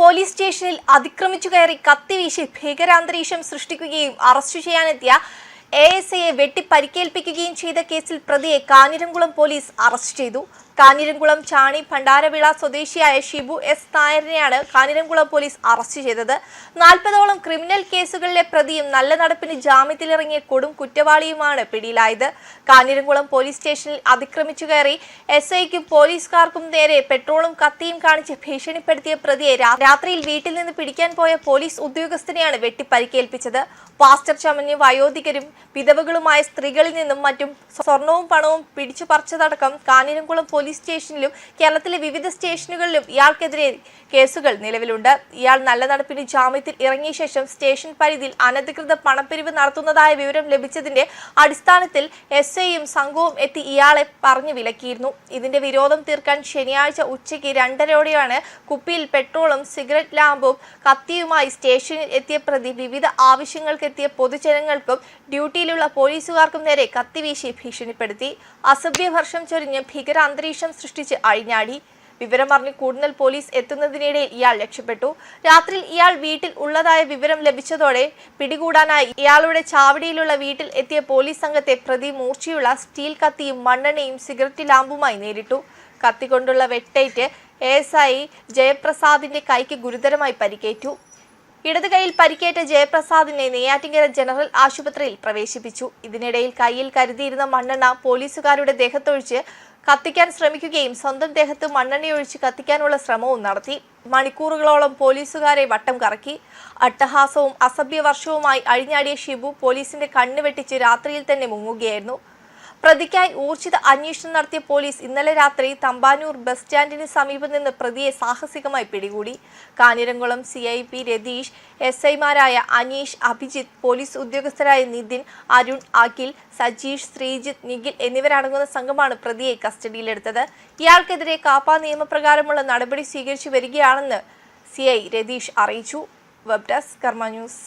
Police സ്റ്റേഷനിൽ അതിക്രമിച്ചു കയറി കത്തിവീശി ഭീകരാന്തരീക്ഷം സൃഷ്ടിക്കുകയും അറസ്റ്റ് ചെയ്യാനെത്തിയ എ എസ് എയെ ചെയ്ത കേസിൽ പ്രതിയെ കാഞ്ഞിരംകുളം പോലീസ് അറസ്റ്റ് ചെയ്തു. കാഞ്ഞിരംകുളം ചാണി ഭണ്ഡാരവിള സ്വദേശിയായ ഷിബു എസ് നായരിനെയാണ് കാഞ്ഞിരംകുളം പോലീസ് അറസ്റ്റ് ചെയ്തത്. നാൽപ്പതോളം ക്രിമിനൽ കേസുകളിലെ പ്രതിയും നല്ല നടപ്പിന് ജാമ്യത്തിലിറങ്ങിയ കൊടും കുറ്റവാളിയുമാണ് പിടിയിലായത്. കാഞ്ഞിരംകുളം പോലീസ് സ്റ്റേഷനിൽ അതിക്രമിച്ചു കയറി എസ് ഐക്കും പോലീസുകാർക്കും നേരെ പെട്രോളും കത്തിയും കാണിച്ച് ഭീഷണിപ്പെടുത്തിയ പ്രതിയെ രാത്രിയിൽ വീട്ടിൽ നിന്ന് പിടിക്കാൻ പോയ പോലീസ് ഉദ്യോഗസ്ഥനെയാണ് വെട്ടി പരിക്കേൽപ്പിച്ചത് പാസ്റ്റർ ചമഞ്ഞ് വയോധികരും വിധവകളുമായ സ്ത്രീകളിൽ നിന്നും മറ്റും സ്വർണവും പണവും പിടിച്ചു പറിച്ചതടക്കം കാഞ്ഞിരംകുളം പോലീസ് സ്റ്റേഷനിലും കേരളത്തിലെ വിവിധ സ്റ്റേഷനുകളിലും ഇയാൾക്കെതിരെ കേസുകൾ നിലവിലുണ്ട്. ഇയാൾ നല്ല നടപ്പിന് ജാമ്യത്തിൽ ഇറങ്ങിയ ശേഷം സ്റ്റേഷൻ പരിധിയിൽ അനധികൃത പണപ്പിരിവ് നടത്തുന്നതായ വിവരം ലഭിച്ചതിന്റെ അടിസ്ഥാനത്തിൽ എസ് ഐയും സംഘവും എത്തി ഇയാളെ പറഞ്ഞു വിലക്കിയിരുന്നു. ഇതിന്റെ വിരോധം തീർക്കാൻ ശനിയാഴ്ച ഉച്ചയ്ക്ക് രണ്ടരയോടെയാണ് കുപ്പിയിൽ പെട്രോളും സിഗരറ്റ് ലാമ്പും കത്തിയുമായി സ്റ്റേഷനിൽ എത്തിയ പ്രതി വിവിധ ആവശ്യങ്ങൾക്കെത്തിയ പൊതുജനങ്ങൾക്കും ഡ്യൂട്ടിയിലുള്ള പോലീസുകാർക്കും നേരെ കത്തിവീശി ഭീഷണിപ്പെടുത്തി. അസഭ്യവർഷം ചൊരിഞ്ഞ് ഭീകരാന്തരീക്ഷം സൃഷ്ടിച്ച് അഴിഞ്ഞാടി. വിവരമറിഞ്ഞ് കൂടുതൽ പോലീസ് എത്തുന്നതിനിടയിൽ ഇയാൾ രക്ഷപ്പെട്ടു. രാത്രിയിൽ ഇയാൾ വീട്ടിൽ ഉള്ളതായ വിവരം ലഭിച്ചതോടെ പിടികൂടാനായി ഇയാളുടെ ചാവടിയിലുള്ള വീട്ടിൽ എത്തിയ പോലീസ് സംഘത്തെ പ്രതി മൂർച്ചയുള്ള സ്റ്റീൽ കത്തിയും മണ്ണെണ്ണയും സിഗരറ്റ് ലാമ്പുമായി നേരിട്ടു. കത്തിക്കൊണ്ടുള്ള വെട്ടേറ്റ് എസ് ഐ ജയപ്രസാദിന്റെ കൈക്ക് ഗുരുതരമായി പരിക്കേറ്റു. ഇടത് കൈയിൽ പരിക്കേറ്റ ജയപ്രസാദിനെ നെയ്യാറ്റിങ്കര ജനറൽ ആശുപത്രിയിൽ പ്രവേശിപ്പിച്ചു. ഇതിനിടയിൽ കൈയിൽ കരുതിയിരുന്ന മണ്ണെണ്ണ പോലീസുകാരുടെ ദേഹത്തൊഴിച്ച് കത്തിക്കാൻ ശ്രമിക്കുകയും സ്വന്തം ദേഹത്ത് മണ്ണെണ്ണയൊഴിച്ച് കത്തിക്കാനുള്ള ശ്രമവും നടത്തി. മണിക്കൂറുകളോളം പോലീസുകാരെ വട്ടം കറക്കി. അട്ടഹാസവും അസഭ്യവർഷവുമായി അഴിഞ്ഞാടിയ ഷിബു പോലീസിന്റെ കണ്ണുവെട്ടിച്ച് രാത്രിയിൽ തന്നെ മുങ്ങുകയായിരുന്നു. പ്രതിക്കായി ഊർജിത അന്വേഷണം നടത്തിയ പോലീസ് ഇന്നലെ രാത്രി തമ്പാനൂർ ബസ് സ്റ്റാൻഡിന് സമീപം നിന്ന് പ്രതിയെ സാഹസികമായി പിടികൂടി. Kanjiramkulam C I P Ratheesh S ഐമാരായ അനീഷ് അഭിജിത്ത് പോലീസ് ഉദ്യോഗസ്ഥരായ നിതിൻ അരുൺ അഖിൽ സജീഷ് ശ്രീജിത്ത് നിഖിൽ എന്നിവരടങ്ങുന്ന സംഘമാണ് പ്രതിയെ കസ്റ്റഡിയിലെടുത്തത്. ഇയാൾക്കെതിരെ കാപ്പ നിയമപ്രകാരമുള്ള നടപടി സ്വീകരിച്ചു വരികയാണെന്ന് സി ഐ രതീഷ് അറിയിച്ചു. Web desk Karma news.